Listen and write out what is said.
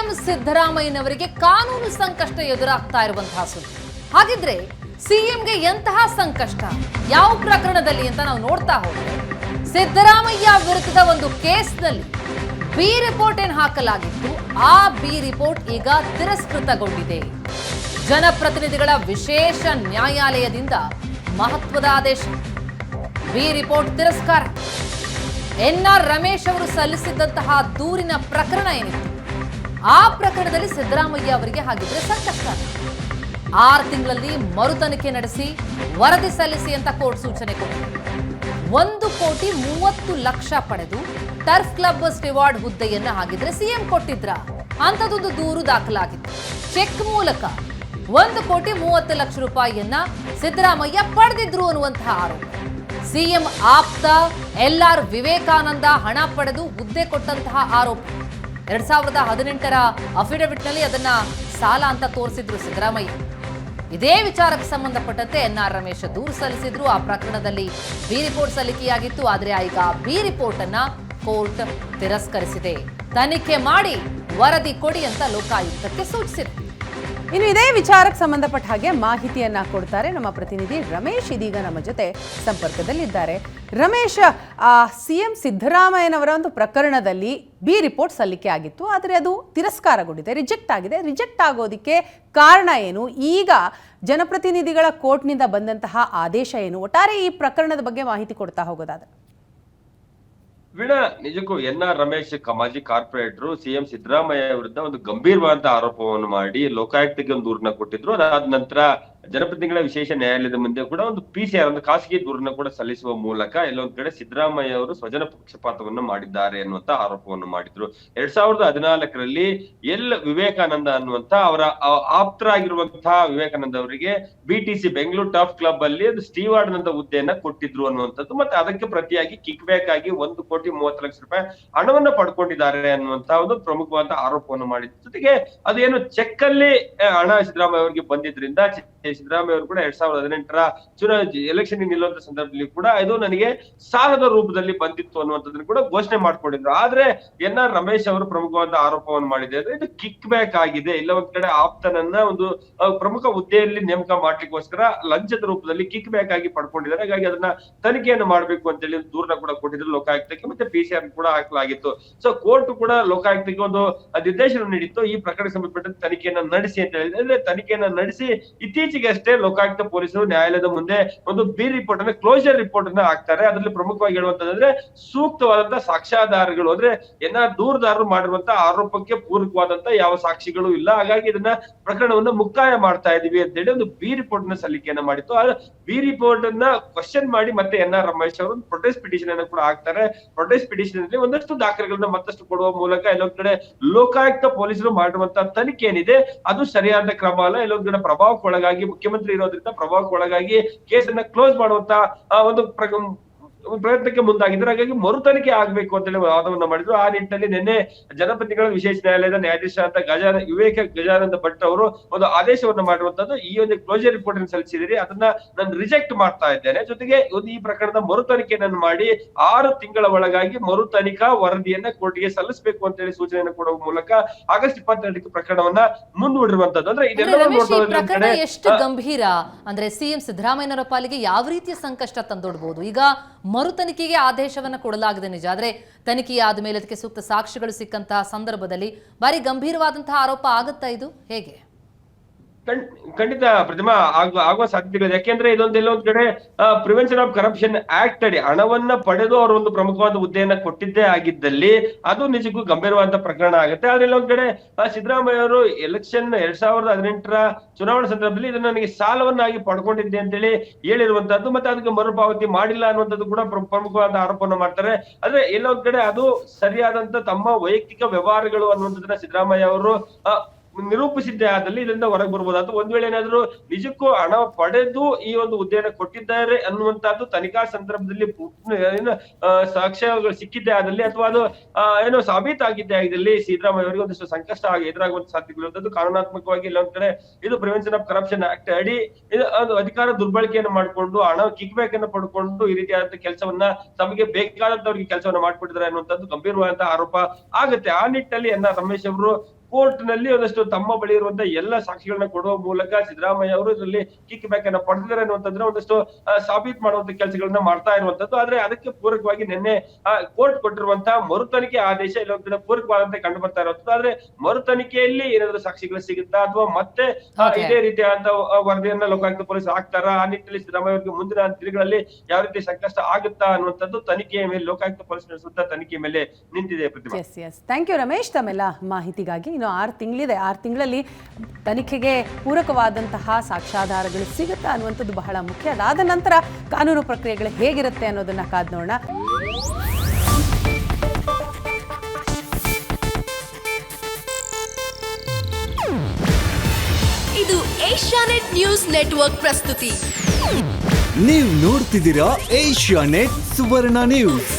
CM ಸಿದ್ದರಾಮಯ್ಯನವರಿಗೆ ಕಾನೂನು ಸಂಕಷ್ಟ ಎದುರಾಗ್ತಾ ಇರುವಂತಹ ಸುದ್ದಿ. ಹಾಗಿದ್ರೆ ಸಿಎಂಗೆ ಎಂತಹ ಸಂಕಷ್ಟ? ಯಾವ ಪ್ರಕರಣದಲ್ಲಿ ಅಂತ ನಾವು ನೋಡ್ತಾ ಹೋದ್ರೆ, ಸಿದ್ದರಾಮಯ್ಯ ವಿರುದ್ಧದ ಒಂದು ಕೇಸ್ನಲ್ಲಿ ಬಿ ರಿಪೋರ್ಟ್ ಏನ್ ಹಾಕಲಾಗಿತ್ತು? ಆ ಬಿ ರಿಪೋರ್ಟ್ ಈಗ ತಿರಸ್ಕೃತಗೊಂಡಿದೆ. ಜನಪ್ರತಿನಿಧಿಗಳ ವಿಶೇಷ ನ್ಯಾಯಾಲಯದಿಂದ ಮಹತ್ವದ ಆದೇಶ. ಬಿ ರಿಪೋರ್ಟ್ ತಿರಸ್ಕಾರ. ಎನ್ಆರ್ ರಮೇಶ್ ಅವರು ಸಲ್ಲಿಸಿದ್ದಂತಹ ದೂರಿನ ಪ್ರಕರಣ ಏನಿತ್ತು? ಆ ಪ್ರಕರಣದಲ್ಲಿ ಸಿದ್ದರಾಮಯ್ಯ ಅವರಿಗೆ ಹಾಗಿದ್ರೆ ಸಂಕಷ್ಟ. ಆರು ತಿಂಗಳಲ್ಲಿ ಮರು ತನಿಖೆ ನಡೆಸಿ ವರದಿ ಸಲ್ಲಿಸಿ ಅಂತ ಕೋರ್ಟ್ ಸೂಚನೆ ಕೊಟ್ಟಿದೆ. ಒಂದು ಕೋಟಿ ಮೂವತ್ತು ಲಕ್ಷ ಪಡೆದು ಟರ್ಫ್ ಕ್ಲಬ್ ಸ್ಟಿವಾರ್ಡ್ ಹುದ್ದೆಯನ್ನ ಹಾಗಿದ್ರೆ ಸಿಎಂ ಕೊಟ್ಟಿದ್ರ? ಅಂತದೊಂದು ದೂರು ದಾಖಲಾಗಿತ್ತು. ಚೆಕ್ ಮೂಲಕ ಒಂದು ಕೋಟಿ ಮೂವತ್ತು ಲಕ್ಷ ರೂಪಾಯಿಯನ್ನ ಸಿದ್ದರಾಮಯ್ಯ ಪಡೆದಿದ್ರು ಅನ್ನುವಂತಹ ಆರೋಪ. ಸಿಎಂ ಆಪ್ತ ಎಲ್ ಆರ್ ವಿವೇಕಾನಂದ ಹಣ ಪಡೆದು ಹುದ್ದೆ ಕೊಟ್ಟಂತಹ ಆರೋಪ. ಎರಡ್ ಸಾವಿರದ ಹದಿನೆಂಟರ ಅಫಿಡವಿಟ್ನಲ್ಲಿ ಅದನ್ನ ಸಾಲ ಅಂತ ತೋರಿಸಿದ್ರು ಸಿದ್ದರಾಮಯ್ಯ. ಇದೇ ವಿಚಾರಕ್ಕೆ ಸಂಬಂಧಪಟ್ಟಂತೆ ಎನ್ ಆರ್ ರಮೇಶ್ ದೂರು ಸಲ್ಲಿಸಿದ್ರು. ಆ ಪ್ರಕರಣದಲ್ಲಿ ಬಿ ರಿಪೋರ್ಟ್ ಸಲ್ಲಿಕೆಯಾಗಿತ್ತು. ಆದರೆ ಈಗ ಬಿ ರಿಪೋರ್ಟ್ ಅನ್ನ ಕೋರ್ಟ್ ತಿರಸ್ಕರಿಸಿದೆ. ತನಿಖೆ ಮಾಡಿ ವರದಿ ಕೊಡಿ ಅಂತ ಲೋಕಾಯುಕ್ತಕ್ಕೆ ಸೂಚಿಸಿದೆ. ಇನ್ನು ಇದೇ ವಿಚಾರಕ್ಕೆ ಸಂಬಂಧಪಟ್ಟ ಹಾಗೆ ಮಾಹಿತಿಯನ್ನ ಕೊಡ್ತಾರೆ ನಮ್ಮ ಪ್ರತಿನಿಧಿ ರಮೇಶ್. ಇದೀಗ ನಮ್ಮ ಜೊತೆ ಸಂಪರ್ಕದಲ್ಲಿದ್ದಾರೆ. ರಮೇಶ್ ಸಿ ಎಂ ಸಿದ್ದರಾಮಯ್ಯನವರ ಒಂದು ಪ್ರಕರಣದಲ್ಲಿ ಬಿ ರಿಪೋರ್ಟ್ ಸಲ್ಲಿಕೆ ಆಗಿತ್ತು. ಆದರೆ ಅದು ತಿರಸ್ಕಾರಗೊಂಡಿದೆ, ರಿಜೆಕ್ಟ್ ಆಗಿದೆ. ರಿಜೆಕ್ಟ್ ಆಗೋದಕ್ಕೆ ಕಾರಣ ಏನು? ಈಗ ಜನಪ್ರತಿನಿಧಿಗಳ ಕೋರ್ಟ್ನಿಂದ ಬಂದಂತಹ ಆದೇಶ ಏನು? ಒಟ್ಟಾರೆ ಈ ಪ್ರಕರಣದ ಬಗ್ಗೆ ಮಾಹಿತಿ ಕೊಡ್ತಾ ಹೋಗೋದಾದ್ರೆ. ವೀಣಾ, ನಿಜಕ್ಕೂ ಎನ್ ಆರ್ ರಮೇಶ್ ಕಮಾಜಿ ಮಾಜಿ ಕಾರ್ಪೊರೇಟರ್ ಸಿಎಂ ಸಿದ್ದರಾಮಯ್ಯ ವಿರುದ್ಧ ಒಂದು ಗಂಭೀರವಾದ ಆರೋಪವನ್ನು ಮಾಡಿ ಲೋಕಾಯುಕ್ತಕ್ಕೆ ಒಂದು ದೂರನ್ನ ಕೊಟ್ಟಿದ್ರು. ಅದಾದ ನಂತರ ಜನಪ್ರತಿನಿಧಿಗಳ ವಿಶೇಷ ನ್ಯಾಯಾಲಯದ ಮುಂದೆ ಕೂಡ ಒಂದು ಪಿ ಸಿ ಆರ್, ಒಂದು ಖಾಸಗಿ ದೂರನ್ನ ಕೂಡ ಸಲ್ಲಿಸುವ ಮೂಲಕ ಎಲ್ಲೊಂದ್ ಕಡೆ ಸಿದ್ದರಾಮಯ್ಯ ಅವರು ಸ್ವಜನ ಪಕ್ಷಪಾತವನ್ನು ಮಾಡಿದ್ದಾರೆ ಅನ್ನುವಂತ ಆರೋಪವನ್ನು ಮಾಡಿದ್ರು. ಎರಡ್ ಸಾವಿರದ ಹದಿನಾಲ್ಕರಲ್ಲಿ ಎಲ್ ವಿವೇಕಾನಂದ ಅನ್ನುವಂತ ಅವರ ಆಪ್ತರಾಗಿರುವಂತಹ ವಿವೇಕಾನಂದ ಅವರಿಗೆ ಬಿಟಿಸಿ ಬೆಂಗಳೂರು ಟಾಪ್ ಕ್ಲಬ್ ಅಲ್ಲಿ ಒಂದು ಸ್ಟೀವಾರ್ಡ್ ನಂತ ಹುದ್ದೆಯನ್ನ ಕೊಟ್ಟಿದ್ರು ಅನ್ನುವಂಥದ್ದು. ಮತ್ತೆ ಅದಕ್ಕೆ ಪ್ರತಿಯಾಗಿ ಕಿಕ್ ಬ್ಯಾಕ್ ಆಗಿ ಒಂದು ಕೋಟಿ ಮೂವತ್ತು ಲಕ್ಷ ರೂಪಾಯಿ ಹಣವನ್ನ ಪಡ್ಕೊಂಡಿದ್ದಾರೆ ಅನ್ನುವಂತ ಒಂದು ಪ್ರಮುಖವಾದ ಆರೋಪವನ್ನು ಮಾಡಿದ್ರು. ಜೊತೆಗೆ ಅದೇನು ಚೆಕ್ ಅಲ್ಲಿ ಹಣ ಸಿದ್ದರಾಮಯ್ಯ ಅವರಿಗೆ ಬಂದಿದ್ರಿಂದ ಸಿದ್ದರಾಮಯ್ಯ ಅವರು ಕೂಡ ಎರಡ್ ಸಾವಿರದ ಹದಿನೆಂಟರ ಚುನಾವಣೆ ಎಲೆಕ್ಷನ್ ನಿಲ್ಲುವಂತ ಸಂದರ್ಭದಲ್ಲಿ ಕೂಡ ಇದು ನನಗೆ ಸಾಲದ ರೂಪದಲ್ಲಿ ಬಂದಿತ್ತು ಅನ್ನುವಂಥದ್ದನ್ನು ಕೂಡ ಘೋಷಣೆ ಮಾಡ್ಕೊಂಡಿದ್ರು. ಆದ್ರೆ ಎನ್ ಆರ್ ರಮೇಶ್ ಅವರು ಪ್ರಮುಖವಾದ ಆರೋಪವನ್ನು ಮಾಡಿದ್ದಾರೆ. ಇದು ಕಿಕ್ ಬ್ಯಾಕ್ ಆಗಿದೆ. ಇಲ್ಲ, ಒಂದ್ ಕಡೆ ಆಪ್ತನನ್ನ ಒಂದು ಪ್ರಮುಖ ಹುದ್ದೆಯಲ್ಲಿ ನೇಮಕ ಮಾಡ್ಲಿಕ್ಕೋಸ್ಕರ ಲಂಚದ ರೂಪದಲ್ಲಿ ಕಿಕ್ ಬ್ಯಾಕ್ ಆಗಿ ಪಡ್ಕೊಂಡಿದ್ದಾರೆ. ಹಾಗಾಗಿ ಅದನ್ನ ತನಿಖೆಯನ್ನು ಮಾಡ್ಬೇಕು ಅಂತ ಹೇಳಿ ದೂರನ ಕೂಡ ಕೊಟ್ಟಿದ್ರು ಲೋಕಾಯುಕ್ತಕ್ಕೆ. ಮತ್ತೆ ಪಿ ಸಿ ಆರ್ ಕೂಡ ಹಾಕಲಾಗಿತ್ತು. ಸೊ ಕೋರ್ಟ್ ಕೂಡ ಲೋಕಾಯುಕ್ತಕ್ಕೆ ಒಂದು ನಿರ್ದೇಶನ ನೀಡಿತ್ತು. ಈ ಪ್ರಕರಣಕ್ಕೆ ಸಂಬಂಧಪಟ್ಟಂತೆ ತನಿಖೆಯನ್ನ ನಡೆಸಿ ಅಂತ ಹೇಳಿದ್ರೆ. ಅಂದ್ರೆ ತನಿಖೆಯನ್ನ ನಡೆಸಿ ಇತ್ತೀಚೆಗೆ ಅಷ್ಟೇ ಲೋಕಾಯುಕ್ತ ಪೊಲೀಸರು ನ್ಯಾಯಾಲಯದ ಮುಂದೆ ಒಂದು ಬಿ ರಿಪೋರ್ಟ್ ಅಂದ್ರೆ ಕ್ಲೋಸರ್ ರಿಪೋರ್ಟ್ ಅನ್ನ ಹಾಕ್ತಾರೆ. ಅದರಲ್ಲಿ ಪ್ರಮುಖವಾಗಿ ಹೇಳುವಂತಂದ್ರೆ ಸೂಕ್ತವಾದಂತ ಸಾಕ್ಷ್ಯಾಧಾರಗಳು ಅಂದ್ರೆ ಏನ ದೂರದಾರರು ಮಾಡಿರುವಂತ ಆರೋಪಕ್ಕೆ ಪೂರಕವಾದಂತ ಯಾವ ಸಾಕ್ಷಿಗಳು ಇಲ್ಲ. ಹಾಗಾಗಿ ಇದನ್ನ ಪ್ರಕರಣವನ್ನು ಮುಕ್ತಾಯ ಮಾಡ್ತಾ ಇದೀವಿ ಅಂತ ಹೇಳಿ ಒಂದು ಬಿ ರಿಪೋರ್ಟ್ನ ಸಲ್ಲಿಕೆಯನ್ನ ಮಾಡಿತ್ತು. ಆ ಬಿ ರಿಪೋರ್ಟ್ ಅನ್ನ ಕ್ವಶನ್ ಮಾಡಿ ಮತ್ತೆ ಎನ್ ಆರ್ ರಮೇಶ್ ಅವರು ಪ್ರೊಟೆಸ್ಟ್ ಪಿಟಿಷನ್ ಅನ್ನ ಕೂಡ ಹಾಕ್ತಾರೆ. ಪ್ರೊಟೆಸ್ಟ್ ಪಿಟಿಷನ್ ಅಲ್ಲಿ ಒಂದಷ್ಟು ದಾಖಲೆಗಳನ್ನ ಮತ್ತಷ್ಟು ಕೊಡುವ ಮೂಲಕ ಎಲ್ಲೊಂದ್ ಕಡೆ ಲೋಕಾಯುಕ್ತ ಪೊಲೀಸರು ಮಾಡಿರುವಂತಹ ತನಿಖೆ ಏನಿದೆ, ಅದು ಸರಿಯಾದ ಕ್ರಮ ಅಲ್ಲ. ಎಲ್ಲೊಂದ್ ಕಡೆ ಪ್ರಭಾವಕ್ಕೊಳಗಾಗಿ ಮುಖ್ಯಮಂತ್ರಿ ಇರೋದ್ರಿಂದ ಪ್ರಭಾವಕ್ಕೊಳಗಾಗಿ ಕೇಸನ್ನ ಕ್ಲೋಸ್ ಮಾಡುವಂತ ಒಂದು ಪ್ರಯತ್ನಕ್ಕೆ ಮುಂದಾಗಿದ್ರು ಹಾಗಾಗಿ ಮರು ತನಿಖೆ ಆಗ್ಬೇಕು ಅಂತ ಹೇಳಿ ವಾದವನ್ನ ಮಾಡಿದ್ರು. ಆ ನಿಟ್ಟಿನಲ್ಲಿ ನಿನ್ನೆ ಜನಪತಿಗಳ ವಿಶೇಷ ನ್ಯಾಯಾಲಯದ ನ್ಯಾಯಾಧೀಶ ಅಂತ ಗಜಾನ ವಿವೇಕ ಗಜಾನಂದ ಭಟ್ ಅವರು ಒಂದು ಆದೇಶವನ್ನ ಮಾಡಿರುವಂತದ್ದು. ಈ ಒಂದು ಕ್ಲೋಜರ್ ರಿಪೋರ್ಟ್ ಅನ್ನು ಸಲ್ಲಿಸಿದಿರಿ ಅದನ್ನ ನಾನು ರಿಜೆಕ್ಟ್ ಮಾಡ್ತಾ ಇದ್ದೇನೆ. ಜೊತೆಗೆ ಒಂದು ಈ ಪ್ರಕರಣದ ಮರು ತನಿಖೆಯನ್ನು ಮಾಡಿ ಆರು ತಿಂಗಳ ಒಳಗಾಗಿ ಮರುತನಿಖಾ ವರದಿಯನ್ನ ಕೋರ್ಟ್ಗೆ ಸಲ್ಲಿಸಬೇಕು ಅಂತ ಹೇಳಿ ಸೂಚನೆಯನ್ನು ಕೊಡುವ ಮೂಲಕ ಆಗಸ್ಟ್ ಇಪ್ಪತ್ತೆರಡಕ್ಕೆ ಪ್ರಕರಣವನ್ನ ಮುಂದೂಡಿರುವಂತದ್ದು. ಅಂದ್ರೆ ಇದೆಲ್ಲ ಎಷ್ಟು ಗಂಭೀರ? ಅಂದ್ರೆ ಸಿಎಂ ಸಿದ್ದರಾಮಯ್ಯನವರ ಪಾಲಿಗೆ ಯಾವ ರೀತಿಯ ಸಂಕಷ್ಟ ತಂದೊಡ್ಬಹುದು ಈಗ ಮರು ತನಿಖೆಗೆ ಆದೇಶವನ್ನು ಕೊಡಲಾಗಿದೆ ನಿಜ. ಆದರೆ ತನಿಖೆಯಾದ ಮೇಲೆ ಅದಕ್ಕೆ ಸೂಕ್ತ ಸಾಕ್ಷಿಗಳು ಸಿಕ್ಕಂತಹ ಸಂದರ್ಭದಲ್ಲಿ ಬಾರಿ ಗಂಭೀರವಾದಂತಹ ಆರೋಪ ಆಗುತ್ತಾ ಇದು? ಹೇಗೆ? ಖಂಡಿತ ಪ್ರತಿಮಾ ಆಗುವ ಆಗುವ ಸಾಧ್ಯತೆಗಳಿದೆ. ಯಾಕೆಂದ್ರೆ ಇದೊಂದು ಎಲ್ಲೊಂದ್ ಕಡೆ ಪ್ರಿವೆನ್ಷನ್ ಆಫ್ ಕರಪ್ಷನ್ ಆಕ್ಟ್ ಅಡಿ ಹಣವನ್ನ ಪಡೆದು ಅವರು ಒಂದು ಪ್ರಮುಖವಾದ ಹುದ್ದೆಯನ್ನ ಕೊಟ್ಟಿದ್ದೇ ಆಗಿದ್ದಲ್ಲಿ ಅದು ನಿಜಕ್ಕೂ ಗಂಭೀರವಾದ ಪ್ರಕರಣ ಆಗುತ್ತೆ. ಆದ್ರೆ ಎಲ್ಲೊಂದ್ ಕಡೆ ಸಿದ್ದರಾಮಯ್ಯ ಅವರು ಎಲೆಕ್ಷನ್ ಎರಡ್ ಸಾವಿರದ ಹದಿನೆಂಟರ ಚುನಾವಣಾ ಸಂದರ್ಭದಲ್ಲಿ ಇದನ್ನ ನನಗೆ ಸಾಲವನ್ನಾಗಿ ಪಡ್ಕೊಂಡಿದ್ದೆ ಅಂತೇಳಿ ಹೇಳಿರುವಂತದ್ದು ಮತ್ತೆ ಅದಕ್ಕೆ ಮರುಪಾವತಿ ಮಾಡಿಲ್ಲ ಅನ್ನುವಂಥದ್ದು ಕೂಡ ಪ್ರಮುಖವಾದ ಆರೋಪವನ್ನು ಮಾಡ್ತಾರೆ. ಆದ್ರೆ ಎಲ್ಲೊಂದ್ ಕಡೆ ಅದು ಸರಿಯಾದಂತ ತಮ್ಮ ವೈಯಕ್ತಿಕ ವ್ಯವಹಾರಗಳು ಅನ್ನುವಂಥದ್ದನ್ನ ಸಿದ್ದರಾಮಯ್ಯ ಅವರು ನಿರೂಪಿಸಿದ್ದೇ ಆದಲ್ಲಿ ಇದರಿಂದ ಹೊರಗೆ ಬರ್ಬೋದು. ಅಥವಾ ಒಂದ್ ವೇಳೆ ಏನಾದ್ರು ನಿಜಕ್ಕೂ ಹಣ ಪಡೆದು ಈ ಒಂದು ಹುದ್ದೆಯನ್ನು ಕೊಟ್ಟಿದ್ದಾರೆ ಅನ್ನುವಂತಹದ್ದು ತನಿಖಾ ಸಂದರ್ಭದಲ್ಲಿ ಸಾಕ್ಷ್ಯಗಳು ಸಿಕ್ಕಿದ್ದೆ ಆದಲ್ಲಿ ಅಥವಾ ಅದು ಏನು ಸಾಬೀತಾಗಿದ್ದೇ ಆಗಿದ್ದಲ್ಲಿ ಸಿದ್ದರಾಮಯ್ಯ ಅವರಿಗೆ ಒಂದಿಷ್ಟು ಸಂಕಷ್ಟ ಆಗಿ ಎದುರಾಗುವಂತ ಸಾಧ್ಯತೆಗಳಿರುವಂತದ್ದು ಕಾನೂನಾತ್ಮಕವಾಗಿ ಇಲ್ಲೊಂದ್ ಕಡೆ ಇದು ಪ್ರಿವೆನ್ಷನ್ ಆಫ್ ಕರಪ್ಷನ್ ಆಕ್ಟ್ ಅಡಿ ಇದು ಅಧಿಕಾರ ದುರ್ಬಳಕೆಯನ್ನು ಮಾಡಿಕೊಂಡು, ಹಣ ಕಿಕ್ ಅನ್ನು ಪಡ್ಕೊಂಡು ಈ ರೀತಿಯಾದಂತ ಕೆಲಸವನ್ನ ತಮಗೆ ಬೇಕಾದಂತವ್ರಿಗೆ ಕೆಲಸವನ್ನ ಮಾಡ್ಕೊಟ್ಟಿದ್ದಾರೆ ಅನ್ನುವಂಥದ್ದು ಗಂಭೀರವಾದಂತಹ ಆರೋಪ ಆಗುತ್ತೆ. ಆ ನಿಟ್ಟಿನಲ್ಲಿ ಎನ್ ರಮೇಶ್ ಅವರು ಕೋರ್ಟ್ನಲ್ಲಿ ಒಂದಷ್ಟು ತಮ್ಮ ಬಳಿ ಇರುವಂತಹ ಎಲ್ಲ ಸಾಕ್ಷಿಗಳನ್ನ ಕೊಡುವ ಮೂಲಕ ಸಿದ್ದರಾಮಯ್ಯ ಅವರು ಇದರಲ್ಲಿ ಕಿಕ್ ಬ್ಯಾಕ್ ಅನ್ನ ಪಡೆದಿದ್ದಾರೆ ಅನ್ನುವಂಥದ್ರೆ ಒಂದಷ್ಟು ಸಾಬೀತ್ ಮಾಡುವಂತ ಕೆಲಸಗಳನ್ನ ಮಾಡ್ತಾ ಇರುವಂತದ್ದು ಆದ್ರೆ ಅದಕ್ಕೆ ಪೂರಕವಾಗಿ ನಿನ್ನೆ ಕೋರ್ಟ್ ಕೊಟ್ಟಿರುವಂತಹ ಮರುತನಿಕೆ ಆದೇಶ ಇಲ್ಲ ಪೂರಕವಾದಂತೆ ಕಂಡು ಬರ್ತಾ ಇರುವಂತದ್ದು ಆದ್ರೆ ಮರು ತನಿಖೆಯಲ್ಲಿ ಏನಾದ್ರು ಸಾಕ್ಷಿಗಳು ಸಿಗುತ್ತಾ ಅಥವಾ ಮತ್ತೆ ಇದೇ ರೀತಿಯಾದಂತಹ ವರದಿಯನ್ನ ಲೋಕಾಯುಕ್ತ ಪೊಲೀಸ್ ಹಾಕ್ತಾರ? ಆ ನಿಟ್ಟಿನಲ್ಲಿ ಸಿದ್ದರಾಮಯ್ಯ ಅವರಿಗೆ ಮುಂದಿನ ದಿನಗಳಲ್ಲಿ ಯಾವ ರೀತಿ ಸಂಕಷ್ಟ ಆಗುತ್ತಾ ಅನ್ನುವಂಥದ್ದು ತನಿಖೆಯ ಮೇಲೆ ಲೋಕಾಯುಕ್ತ ಪೊಲೀಸ್ ನಡೆಸುತ್ತಾ ತನಿಖೆ ಮೇಲೆ ನಿಂತಿದೆ ಪ್ರತಿಭಾ. Thank you Ramesh. ತಮ್ಮೆಲ್ಲ ಮಾಹಿತಿಗಾಗಿ ಇನ್ನು ಆರು ತಿಂಗಳಿದೆ. ಆರು ತಿಂಗಳಲ್ಲಿ ತನಿಖೆಗೆ ಪೂರಕವಾದಂತಹ ಸಾಕ್ಷ್ಯಾಧಾರಗಳು ಸಿಗುತ್ತಾ ಅನ್ನುವಂಥದ್ದು ಬಹಳ ಮುಖ್ಯ. ಅದಾದ ನಂತರ ಕಾನೂನು ಪ್ರಕ್ರಿಯೆಗಳು ಹೇಗಿರುತ್ತೆ ಅನ್ನೋದನ್ನ ಕಾದ್ ನೋಡೋಣ. ಇದು ಏಷ್ಯಾನೆಟ್ ನ್ಯೂಸ್ ನೆಟ್ವರ್ಕ್ ಪ್ರಸ್ತುತಿ. ನೀವು ನೋಡ್ತಿದ್ದೀರಾ ಏಷ್ಯಾ ನೆಟ್ ಸುವರ್ಣ ನ್ಯೂಸ್.